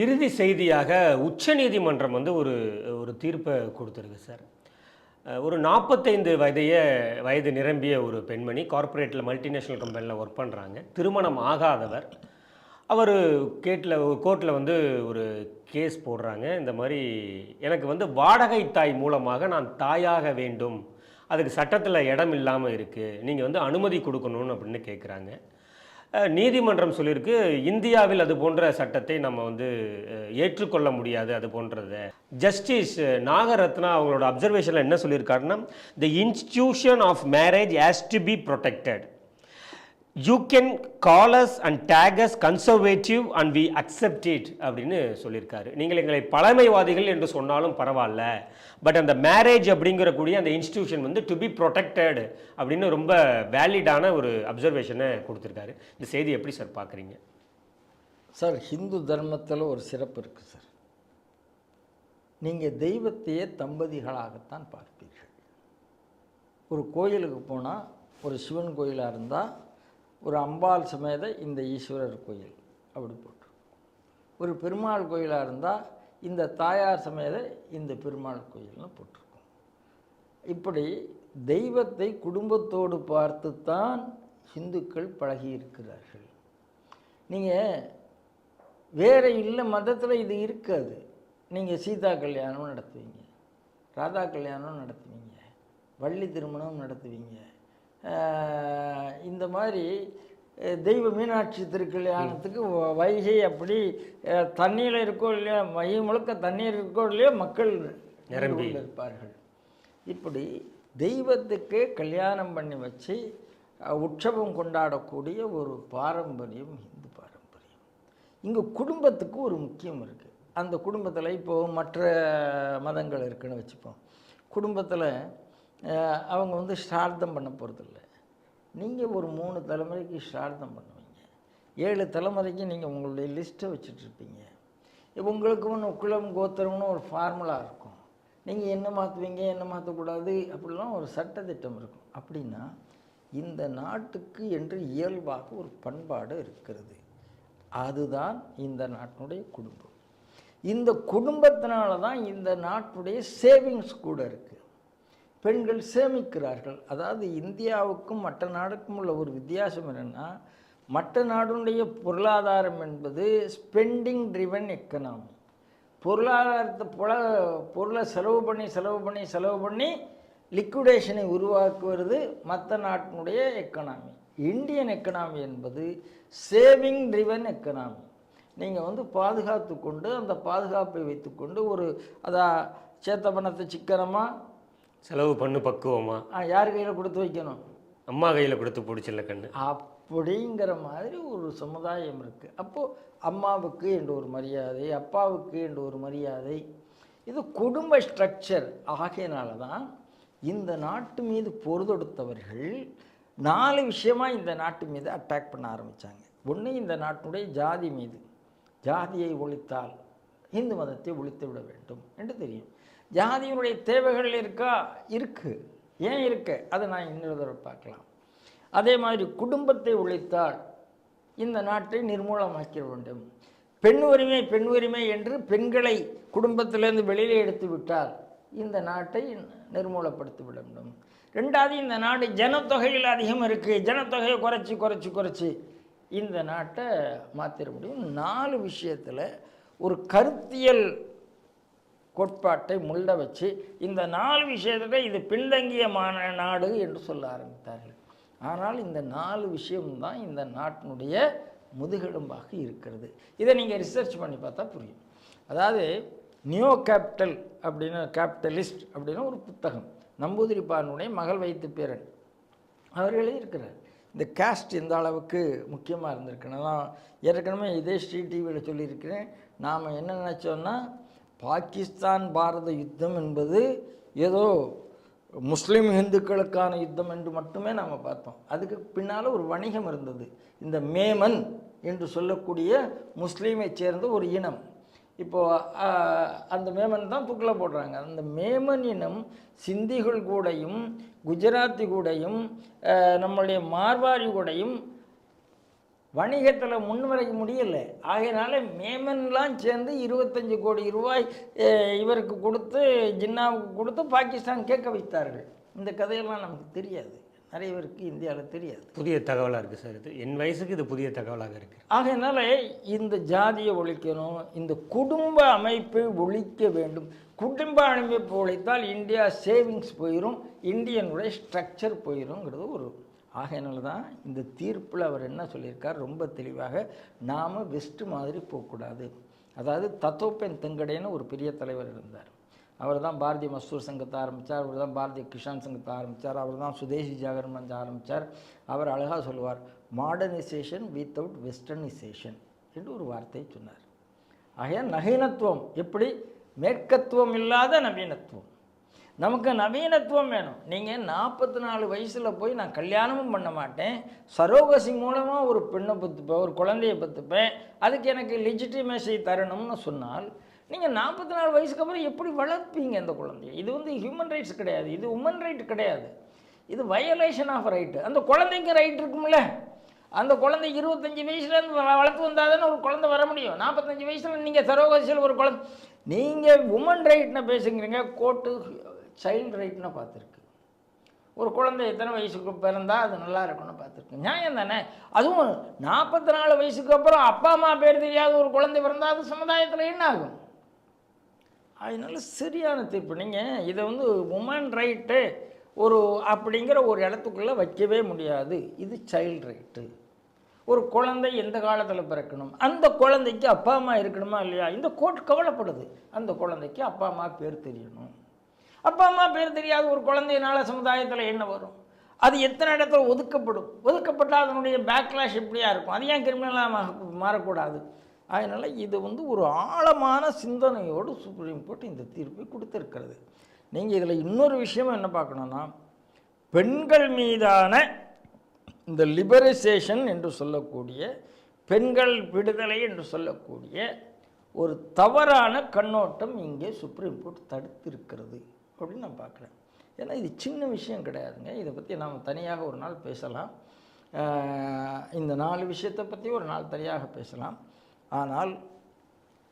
இறுதி செய்தியாக உச்சநீதிமன்றம் வந்து ஒரு ஒரு தீர்ப்பை கொடுத்துருக்கு சார். ஒரு நாற்பத்தைந்து வயதைய வயது நிரம்பிய ஒரு பெண்மணி கார்ப்பரேட்டில் மல்டிநேஷ்னல் கம்பெனியில் ஒர்க் பண்ணுறாங்க திருமணம் ஆகாதவர். அவர் கேட்டில் கோர்ட்டில் வந்து ஒரு கேஸ் போடுறாங்க. இந்த மாதிரி எனக்கு வந்து வாடகை தாய் மூலமாக நான் தாயாக வேண்டும். அதுக்கு சட்டத்தில் இடம் இல்லாமல் இருக்குது நீங்கள் வந்து அனுமதி கொடுக்கணும்னு அப்படின்னு கேட்குறாங்க நீதிமன்றம் சொல்லியிருக்கு இந்தியாவில் அது போன்ற சட்டத்தை நம்ம வந்து ஏற்றுக்கொள்ள முடியாது அது போன்றதை. ஜஸ்டிஸ் நாகரத்னா அவங்களோட அப்சர்வேஷனில் என்ன சொல்லியிருக்காருன்னா the institution of marriage has to be protected you can call us and tags conservative and we accept it அப்படின்னு சொல்லியிருக்காரு. நீங்கள் எங்களை பழமைவாதிகள் என்று சொன்னாலும் பரவாயில்ல. பட் அந்த மேரேஜ் அப்படிங்கிறக்கூடிய அந்த இன்ஸ்டிடியூஷன் வந்து டு பி ப்ரொடெக்டட் அப்படின்னு ரொம்ப வேலிடான ஒரு அப்சர்வேஷனை கொடுத்துருக்காரு. இந்த செய்தி எப்படி சார் பார்க்குறீங்க? சார் ஹிந்து தர்மத்தில் ஒரு சிறப்பு இருக்குது சார். நீங்கள் தெய்வத்தையே தம்பதிகளாகத்தான் பார்ப்பீர்கள். ஒரு கோயிலுக்கு போனால் ஒரு சிவன் கோயிலாக இருந்தால் ஒரு அம்பாள் சமேத இந்த ஈஸ்வரர் கோயில். அப்படி போட்டிருக்கும் ஒரு பெருமாள் கோயிலாக இருந்தால் இந்த தாயார் சமேத இந்த பெருமாள் கோயில்னு போட்டிருக்கும். இப்படி தெய்வத்தை குடும்பத்தோடு பார்த்துத்தான் இந்துக்கள் பழகி இருக்கிறார்கள். நீங்கள் வேறு இல்லை மதத்தில் இது இருக்காது. நீங்கள் சீதா கல்யாணம் நடத்துவீங்க ராதா கல்யாணம் நடத்துவீங்க வள்ளி திருமணம் நடத்துவீங்க. இந்த மாதிரி தெய்வ மீனாட்சி திருக்கல்யாணத்துக்கு வைகை அப்படி தண்ணியில் இருக்கோ இல்லையா மைய முழுக்க தண்ணீர் இருக்கோ இல்லையோ மக்கள் நிரம்பி. இருப்பார்கள். இப்படி தெய்வத்துக்கு கல்யாணம் பண்ணி வச்சு உற்சவம் கொண்டாடக்கூடிய ஒரு பாரம்பரியம் இந்து பாரம்பரியம். இங்கே குடும்பத்துக்கு ஒரு முக்கியம் இருக்குது அந்த குடும்பத்தில் இப்போது மற்ற மதங்கள் இருக்குன்னு வச்சுப்போம். குடும்பத்தில் அவங்க வந்து ஸ்ரார்த்தம் பண்ண போகிறதில்ல நீங்கள் ஒரு மூணு தலைமுறைக்கு ஸ்ரார்த்தம் பண்ணுவீங்க. ஏழு தலைமுறைக்கு நீங்கள் உங்களுடைய லிஸ்ட்டை வச்சுட்ருப்பீங்க உங்களுக்கு ஒன்று குலம் கோத்திரம்னு ஒரு ஃபார்முலா இருக்கும். நீங்கள் என்ன மாற்றுவீங்க என்ன மாற்றக்கூடாது அப்படிலாம் ஒரு சட்டத்திட்டம் இருக்கும். அப்படின்னா இந்த நாட்டுக்கு என்று இயல்பாக ஒரு பண்பாடு இருக்கிறது. அதுதான் இந்த நாட்டினுடைய குடும்பம். இந்த குடும்பத்தினால தான் இந்த நாட்டுடைய சேவிங்ஸ் கூட இருக்குது பெண்கள் சேமிக்கிறார்கள். அதாவது இந்தியாவுக்கும் மற்ற நாடுக்கும் உள்ள ஒரு வித்தியாசம் என்னென்னா மற்ற நாடுடைய பொருளாதாரம் என்பது ஸ்பெண்டிங் ட்ரிவன் எக்கனாமி பொருளாதாரத்தை பொல பொருளை செலவு பண்ணி செலவு பண்ணி செலவு பண்ணி லிக்விடேஷனை உருவாக்குவது மற்ற நாட்டினுடைய எக்கனாமி இந்தியன் எக்கனாமி என்பது சேவிங் ட்ரிவன் எக்கனாமி நீங்கள் வந்து பாதுகாத்து கொண்டு அந்த பாதுகாப்பை வைத்துக்கொண்டு ஒரு அதா சேத்த பணத்தை சிக்கனமாக செலவு பண்ணு பக்குவமா? யார் கையில் கொடுத்து வைக்கணும்? அம்மா கையில் கொடுத்து பிடிச்சில்ல கண்ணு. அப்படிங்கிற மாதிரி ஒரு சமுதாயம் இருக்குது அப்போது அம்மாவுக்கு என்று ஒரு மரியாதை அப்பாவுக்கு என்று ஒரு மரியாதை இது குடும்ப ஸ்ட்ரக்சர் ஆகையினால தான் இந்த நாட்டு மீது பொறுதொடுத்தவர்கள் நாலு விஷயமா இந்த நாட்டு மீது அட்டாக் பண்ண ஆரம்பித்தாங்க ஒன்று இந்த நாட்டினுடைய ஜாதி மீது. ஜாதியை ஒழித்தால் இந்து மதத்தை ஒழித்து விட வேண்டும் என்று தெரியும். ஜாதியினுடைய தேவைகள் இருக்கா? இருக்குது ஏன் இருக்கு? அதை நான் இன்னொரு தடவை பார்க்கலாம். அதே மாதிரி குடும்பத்தை உழைத்தால் இந்த நாட்டை நிர்மூலமாக்கிட வேண்டும். பெண் உரிமை பெண் உரிமை என்று பெண்களை குடும்பத்திலேருந்து வெளியில் எடுத்து விட்டால் இந்த நாட்டை நிர்மூலப்படுத்தி விட வேண்டும். ரெண்டாவது இந்த நாடு ஜனத்தொகையில் அதிகம் இருக்குது ஜனத்தொகையை குறைச்சி குறைச்சி குறைச்சி இந்த நாட்டை மாற்றிட முடியும். நாலு விஷயத்தில் ஒரு கருத்தியல் கோட்பாட்டை முள்ள வச்சு இந்த நாலு விஷயத்தை இது பின்தங்கிய மான நாடு என்று சொல்ல ஆரம்பித்தார்கள். ஆனால் இந்த நாலு விஷயம்தான் இந்த நாட்டினுடைய முதுகெலும்பாக இருக்கிறது. இதை நீங்கள் ரிசர்ச் பண்ணி பார்த்தா புரியும். அதாவது நியோ கேபிட்டல் அப்படின்னு கேபிட்டலிஸ்ட் அப்படின்னு ஒரு புத்தகம். நம்பூதிரிப்பானுடைய மகள் வைத்து பேரன். அவர்களே இருக்கிறார் இந்த காஸ்ட் எந்த அளவுக்கு முக்கியமாக இருந்திருக்குன்னு நான் ஏற்கனவே இதே ஸ்ரீ டிவியில் சொல்லியிருக்கிறேன். நாம் என்ன நினச்சோன்னா பாகிஸ்தான் பாரத யுத்தம் என்பது ஏதோ முஸ்லீம் இந்துக்களுக்கான யுத்தம் என்று மட்டுமே நாம் பார்த்தோம். அதுக்கு பின்னால் ஒரு வணிகம் இருந்தது. இந்த மேமன் என்று சொல்லக்கூடிய முஸ்லீமை சேர்ந்த ஒரு இனம். இப்போது அந்த மேமன் தான் புக்கில் போடுறாங்க. அந்த மேமன் இனம் சிந்திகள் கூடையும் குஜராத்தி கூடையும் நம்மளுடைய மார்வாரி கூடையும் வணிகத்தில் முன்வரைக்க முடியல. ஆகையினால மேமன்லாம் சேர்ந்து இருபத்தஞ்சு கோடி ரூபாய் இவருக்கு கொடுத்து ஜின்னாவுக்கு கொடுத்து பாகிஸ்தான் கேட்க வைத்தார்கள். இந்த கதையெல்லாம் நமக்கு தெரியாது. நிறைய பேருக்கு இந்தியாவில் தெரியாது. புதிய தகவலாக இருக்குது சார் இது. என் வயசுக்கு இது புதிய தகவலாக இருக்குது ஆகையினால இந்த ஜாதியை ஒழிக்கணும் இந்த குடும்ப அமைப்பை ஒழிக்க வேண்டும். குடும்ப அமைப்பு ஒழித்தால் இந்தியா சேவிங்ஸ் போயிடும் இந்தியனுடைய ஸ்ட்ரக்சர் போயிருங்கிறது ஒரு ஆகையினால தான் இந்த தீர்ப்பில் அவர் என்ன சொல்லியிருக்கார்? ரொம்ப தெளிவாக நாம் வெஸ்ட்டு மாதிரி போகக்கூடாது அதாவது தத்தோப்பென் தெங்கடேன்னு ஒரு பெரிய தலைவர் இருந்தார். அவர் தான் பாரதிய மஸ்தூர் சங்கத்தை ஆரம்பித்தார் அவர் தான் பாரதிய கிஷான் சங்கத்தை ஆரம்பித்தார் அவர் தான் சுதேசி ஜாகரன் மஞ்ச ஆரம்பித்தார் அவர் அழகாக சொல்லுவார் மாடர்னைசேஷன் வித்தவுட் வெஸ்டர்னைசேஷன் என்று ஒரு வார்த்தையை சொன்னார். ஆகையால் நகீனத்துவம் எப்படி? மேற்கத்துவம் இல்லாத நவீனத்துவம். நமக்கு நவீனத்துவம் வேணும். நீங்கள் நாற்பத்தி நாலு வயசில் போய் நான் கல்யாணமும் பண்ண மாட்டேன். சரோகசி மூலமாக ஒரு பெண்ணை பத்துப்பேன் ஒரு குழந்தையை பத்துப்பேன். அதுக்கு எனக்கு லெஜிட்டிமேசி தரணும்னு சொன்னால் நீங்கள் நாற்பத்தி நாலு வயசுக்கு அப்புறம் எப்படி வளர்ப்பீங்க இந்த குழந்தைய? இது வந்து ஹியூமன் ரைட்ஸ் கிடையாது. இது உமன் ரைட் கிடையாது. இது வயலேஷன் ஆஃப் ரைட்டு அந்த குழந்தைக்கு ரைட் இருக்கும்ல. அந்த குழந்தை இருபத்தஞ்சி வயசுலேருந்து வளர்த்து வந்தால் தானே ஒரு குழந்தை வர முடியும். நாற்பத்தஞ்சு வயசில் நீங்கள் சரோகசியில் ஒரு குழந்தை. நீங்கள் உமன் ரைட்னு பேசுங்கிறீங்க கோர்ட்டு சைல்டு ரைட்னு பார்த்துருக்கு. ஒரு குழந்தை எத்தனை வயசுக்கு பிறந்தால் அது நல்லா இருக்கும்னு பார்த்துருக்கு. நியாயம் தானே? அதுவும் நாற்பத்தி நாலு வயசுக்கு அப்புறம் அப்பா அம்மா பேர் தெரியாத ஒரு குழந்தை பிறந்தால் அது சமுதாயத்தில் என்ன ஆகும்? அதனால சரியான தீர்ப்பு. நீங்கள் இதை வந்து உமன் ரைட்டு ஒரு அப்படிங்கிற ஒரு இடத்துக்குள்ளே வைக்கவே முடியாது. இது சைல்டு ரைட்டு ஒரு குழந்தை எந்த காலத்தில் பிறக்கணும்? அந்த குழந்தைக்கு அப்பா அம்மா இருக்கணுமா இல்லையா? இந்த கோர்ட் கவலைப்படுது. அந்த குழந்தைக்கு அப்பா அம்மா பேர் தெரியணும். அப்பா அம்மா பேர் தெரியாத ஒரு குழந்தையினால சமுதாயத்தில் என்ன வரும்? அது எத்தனை இடத்துல ஒதுக்கப்படும்? ஒதுக்கப்பட்டால் அதனுடைய பேக்லாஷ் இப்படியாக இருக்கும்? அது ஏன் கிரிமினலாக மாறக்கூடாது? அதனால் இது வந்து ஒரு ஆழமான சிந்தனையோடு சுப்ரீம் கோர்ட் இந்த தீர்ப்பை கொடுத்துருக்கிறது. நீங்கள் இதில் இன்னொரு விஷயம் என்ன பார்க்கணுன்னா பெண்கள் மீதான இந்த லிபரைசேஷன் என்று சொல்லக்கூடிய பெண்கள் விடுதலை என்று சொல்லக்கூடிய ஒரு தவறான கண்ணோட்டம் இங்கே சுப்ரீம் கோர்ட் தடுத்திருக்கிறது. அப்படின்னு நான் பார்க்குறேன். ஏன்னா இது சின்ன விஷயம் கிடையாதுங்க. இதை பற்றி நாம் தனியாக ஒரு நாள் பேசலாம். இந்த நாலு விஷயத்தை பற்றி ஒரு நாள் தனியாக பேசலாம். ஆனால்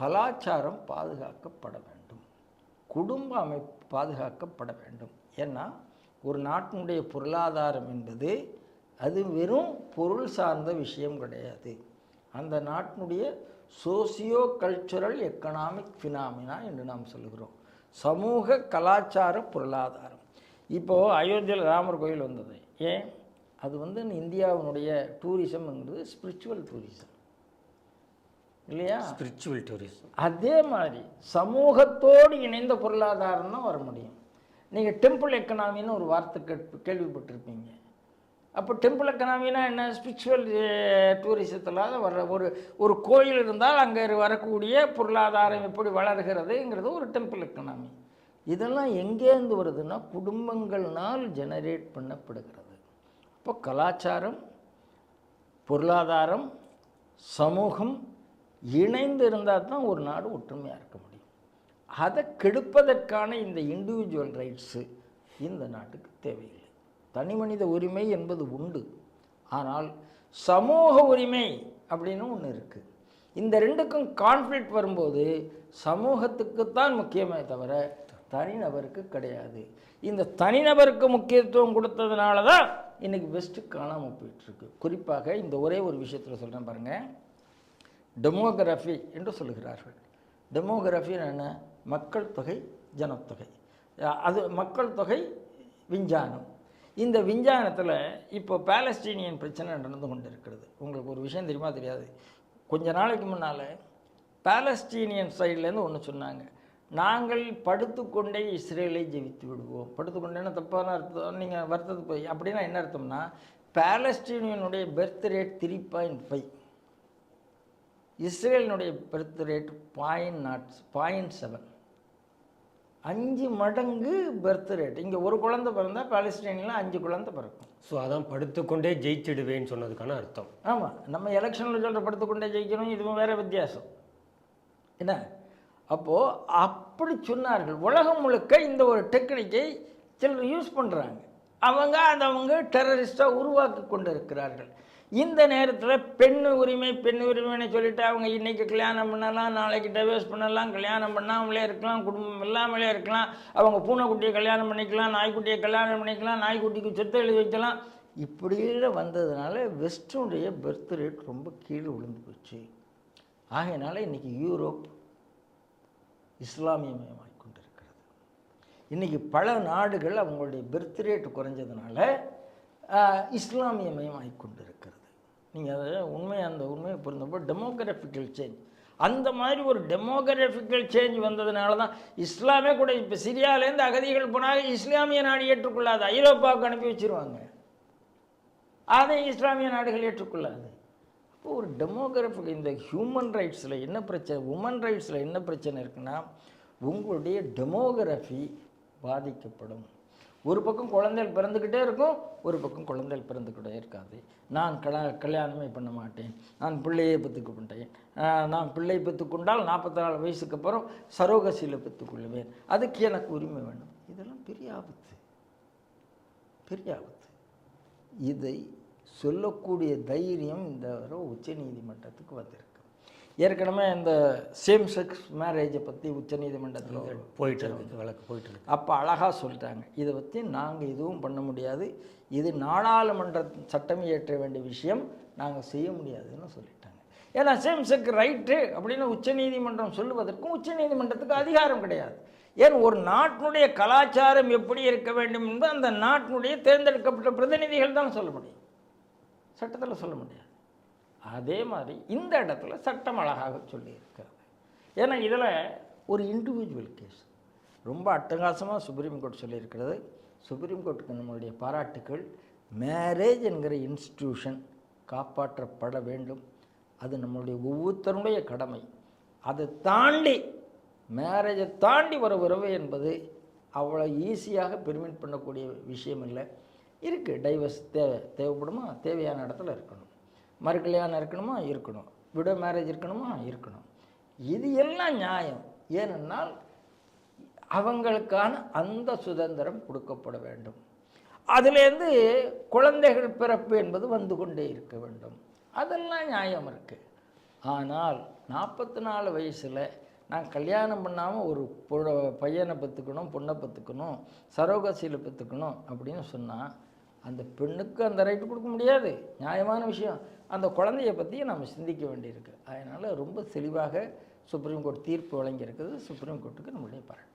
கலாச்சாரம் பாதுகாக்கப்பட வேண்டும். குடும்ப அமைப்பு பாதுகாக்கப்பட வேண்டும். ஏன்னா ஒரு நாட்டினுடைய பொருளாதாரம் என்பது அது வெறும் பொருள் சார்ந்த விஷயம் கிடையாது. அந்த நாட்டினுடைய சோசியோ கல்ச்சுரல் எக்கனாமிக் ஃபினாமினா என்று நாம் சொல்லுகிறோம். சமூக கலாச்சார பொருளாதாரம். இப்போது அயோத்தியில் ராமர் கோயில் வந்தது. ஏன்? அது வந்து இந்தியாவினுடைய டூரிசம்ங்கிறது ஸ்பிரிச்சுவல் டூரிசம் இல்லையா? ஸ்பிரிச்சுவல் டூரிசம் அதே மாதிரி சமூகத்தோடு இணைந்த பொருளாதாரம் தான் வர முடியும். நீங்கள் டெம்பிள் எக்கனாமின்னு ஒரு வார்த்தை கேட்டு கேள்விப்பட்டிருப்பீங்க. அப்போ டெம்பிள் எக்கனாமினா என்ன? ஸ்பிரிச்சுவல் டூரிசத்தில் eh, வர்ற ஒரு ஒரு கோயில் இருந்தால் அங்கே வரக்கூடிய பொருளாதாரம் எப்படி வளர்கிறதுங்கிறது ஒரு டெம்பிள் எக்கனாமி இதெல்லாம் எங்கேருந்து வருதுன்னா குடும்பங்கள்னால் ஜெனரேட் பண்ணப்படுகிறது. அப்போ கலாச்சாரம் பொருளாதாரம் சமூகம் இணைந்து இருந்தால் தான் ஒரு நாடு ஒற்றுமையாக இருக்க முடியும். அதை கெடுப்பதற்கான இந்த இண்டிவிஜுவல் ரைட்ஸு இந்த நாட்டுக்கு தேவையில்லை. தனி மனித உரிமை என்பது உண்டு. ஆனால் சமூக உரிமை அப்படின்னு ஒன்று இருக்குது இந்த ரெண்டுக்கும் கான்ஃப்ளிக்ட் வரும்போது சமூகத்துக்குத்தான் முக்கியமே தவிர தனிநபருக்கு கிடையாது. இந்த தனிநபருக்கு முக்கியத்துவம் கொடுத்ததுனால தான் இன்றைக்கி பெஸ்ட்டு காணாமல் போயிட்டுருக்கு. குறிப்பாக இந்த ஒரே ஒரு விஷயத்தில் சொல்கிறேன் பாருங்கள் டெமோகிராஃபி என்று சொல்லுகிறார்கள். டெமோகிராஃபி என்ன? மக்கள் தொகை ஜனத்தொகை. அது மக்கள் தொகை விஞ்ஞானம். இந்த விஞ்ஞானத்தில் இப்போ பேலஸ்டீனியன் பிரச்சனை நடந்து கொண்டு இருக்கிறது உங்களுக்கு ஒரு விஷயம் தெரியுமா? தெரியாது. கொஞ்ச நாளைக்கு முன்னால் பேலஸ்டீனியன் சைட்லேருந்து ஒன்று சொன்னாங்க. நாங்கள் படுத்துக்கொண்டே இஸ்ரேலை ஜெயித்து விடுவோம். படுத்துக்கொண்டேன்னா தப்பான அர்த்தம்? நீங்கள் வருத்தத்துக்கு போய் அப்படின்னா என்ன அர்த்தம்னா பேலஸ்டீனியனுடைய birth rate three point five இஸ்ரேலினுடைய birth rate point nought point seven அஞ்சு மடங்கு பெர்த் ரேட் இங்கே ஒரு குழந்தை பிறந்தா பாலஸ்டீனில் அஞ்சு குழந்தை பிறக்கும். ஸோ அதான் படுத்துக்கொண்டே ஜெயிச்சிடுவேன்னு சொன்னதுக்கான அர்த்தம். ஆமாம் நம்ம எலெக்ஷனில் சொல்கிற படுத்துக்கொண்டே ஜெயிக்கணும் இதுவும் வேறு வித்தியாசம். என்ன? அப்போது அப்படி சொன்னார்கள். உலகம் முழுக்க இந்த ஒரு டெக்னிக்கை சிலர் யூஸ் பண்ணுறாங்க அவங்க அதை அவங்க டெரரிஸ்டாக உருவாக்கி கொண்டு இருக்கிறார்கள் இந்த நேரத்தில் பெண் உரிமை பெண் உரிமைன்னு சொல்லிட்டு அவங்க இன்னைக்கு கல்யாணம் பண்ணலாம் நாளைக்கு டைவர்ஸ் பண்ணலாம் கல்யாணம் பண்ணாமலே இருக்கலாம் குடும்பம் இல்லாமலே இருக்கலாம் அவங்க பூனைக்குட்டியை கல்யாணம் பண்ணிக்கலாம் நாய்க்குட்டியை கல்யாணம் பண்ணிக்கலாம் நாய்க்குட்டிக்கு சொத்து எழுதி வைக்கலாம். இப்படியே வந்ததுனால வெஸ்டனுடைய பெர்த் ரேட் ரொம்ப கீழே விழுந்து போச்சு. ஆகையினால இன்னைக்கு யூரோப் இஸ்லாமியமயமாகிக் கொண்டிருக்கிறது. இன்றைக்கி பல நாடுகள் அவங்களுடைய பெர்த் ரேட் குறைஞ்சதுனால ஆஹ், கொண்டிருக்கிறது. நீங்கள் அதை உண்மை அந்த உண்மையை புரிந்தப்போ டெமோகிராஃபிக்கல் சேஞ்ச் அந்த மாதிரி ஒரு டெமோகிராஃபிக்கல் சேஞ்ச் வந்ததுனால தான் இஸ்லாமே கூட இப்போ சிரியாலேருந்து அகதிகள் போனால் இஸ்லாமிய நாடு ஏற்றுக்கொள்ளாது. ஐரோப்பாவுக்கு அனுப்பி வச்சிருவாங்க. அதை இஸ்லாமிய நாடுகள் ஏற்றுக்கொள்ளாது. அப்போ ஒரு டெமோகிராஃபிக் இந்த ஹியூமன் ரைட்ஸில் என்ன பிரச்சனை உமன் ரைட்ஸில் என்ன பிரச்சனை இருக்குன்னா உங்களுடைய டெமோகிராஃபி பாதிக்கப்படும். ஒரு பக்கம் குழந்தைகள் பிறந்துக்கிட்டே இருக்கும் ஒரு பக்கம் குழந்தைகள் பிறந்துக்கிட்டே இருக்காது. நான் கல கல்யாணமே பண்ண மாட்டேன். நான் பிள்ளையை பெற்றுக்க மாட்டேன் நான் பிள்ளை பெற்றுக்கொண்டால் நாற்பத்தி நாலு வயசுக்கு அப்புறம் சரோகசியில் பெற்றுக்கொள்ளுவேன் அதுக்கு எனக்கு உரிமை வேணும். இதெல்லாம் பெரிய ஆபத்து. பெரிய ஆபத்து. இதை சொல்லக்கூடிய தைரியம் இந்த உச்ச நீதிமன்றத்துக்கு வந்திருக்கு. ஏற்கனவே இந்த சேம் செக்ஸ் மேரேஜை பற்றி உச்சநீதிமன்றத்தில் போயிட்டு இருக்கு வழக்கு போயிட்டு இருக்கு அப்போ அழகாக சொல்லிட்டாங்க இதை பற்றி நாங்கள் எதுவும் பண்ண முடியாது. இது நாடாளுமன்ற சட்டம் இயற்ற வேண்டிய விஷயம் நாங்கள் செய்ய முடியாதுன்னு சொல்லிட்டாங்க. ஏன்னா சேம் செக் ரைட்டு அப்படின்னு உச்சநீதிமன்றம் சொல்லுவதற்கும் உச்சநீதிமன்றத்துக்கு அதிகாரம் கிடையாது. ஏன் ஒரு நாட்டினுடைய கலாச்சாரம் எப்படி இருக்க வேண்டும் என்பது அந்த நாட்டினுடைய தேர்ந்தெடுக்கப்பட்ட பிரதிநிதிகள் தான் சொல்ல முடியும். சட்டத்தில் சொல்ல முடியாது. அதே மாதிரி இந்த இடத்துல சட்டம் அழகாக சொல்லியிருக்கிறது. ஏன்னா இதில் ஒரு இண்டிவிஜுவல் கேஸ் ரொம்ப அட்டகாசமாக சுப்ரீம் கோர்ட் சொல்லியிருக்கிறது. சுப்ரீம் கோர்ட்டுக்கு நம்மளுடைய பாராட்டுக்கள் மேரேஜ் என்கிற இன்ஸ்டிடியூஷன் காப்பாற்றப்பட வேண்டும். அது நம்மளுடைய ஒவ்வொருத்தருடைய கடமை. அதை தாண்டி மேரேஜை தாண்டி வர உறவு என்பது அவ்வளோ ஈஸியாக பெர்மிட் பண்ணக்கூடிய விஷயம் இல்லை. இருக்குது டைவர்ஸ் தேவை தேவைப்படுமா? தேவையான இடத்துல இருக்கணும். மறு கல்யாணம் இருக்கணுமா? இருக்கணும். விடோ மேரேஜ் இருக்கணுமா? இருக்கணும். இது எல்லாம் நியாயம். ஏனென்றால் அவங்களுக்கான அந்த சுதந்திரம் கொடுக்கப்பட வேண்டும். அதுலேருந்து குழந்தைகள் பிறப்பு என்பது வந்து கொண்டே இருக்க வேண்டும். அதெல்லாம் நியாயம் இருக்குது ஆனால் நாற்பத்தி நாலு வயசில் நான் கல்யாணம் பண்ணாமல் ஒரு பொ- பையனை பத்துக்கணும் பொண்ணை பெற்றுக்கணும் சரோகசியில் பத்துக்கணும் அப்படின்னு சொன்னால் அந்த பெண்ணுக்கு அந்த ரைட்டு கொடுக்க முடியாது. நியாயமான விஷயம். அந்த குழந்தைய பற்றியும் நம்ம சிந்திக்க வேண்டியிருக்கு. அதனால் ரொம்ப தெளிவாக சுப்ரீம் கோர்ட் தீர்ப்பு வழங்கியிருக்குது. சுப்ரீம் கோர்ட்டுக்கு நம்மளுடைய பாராட்டு.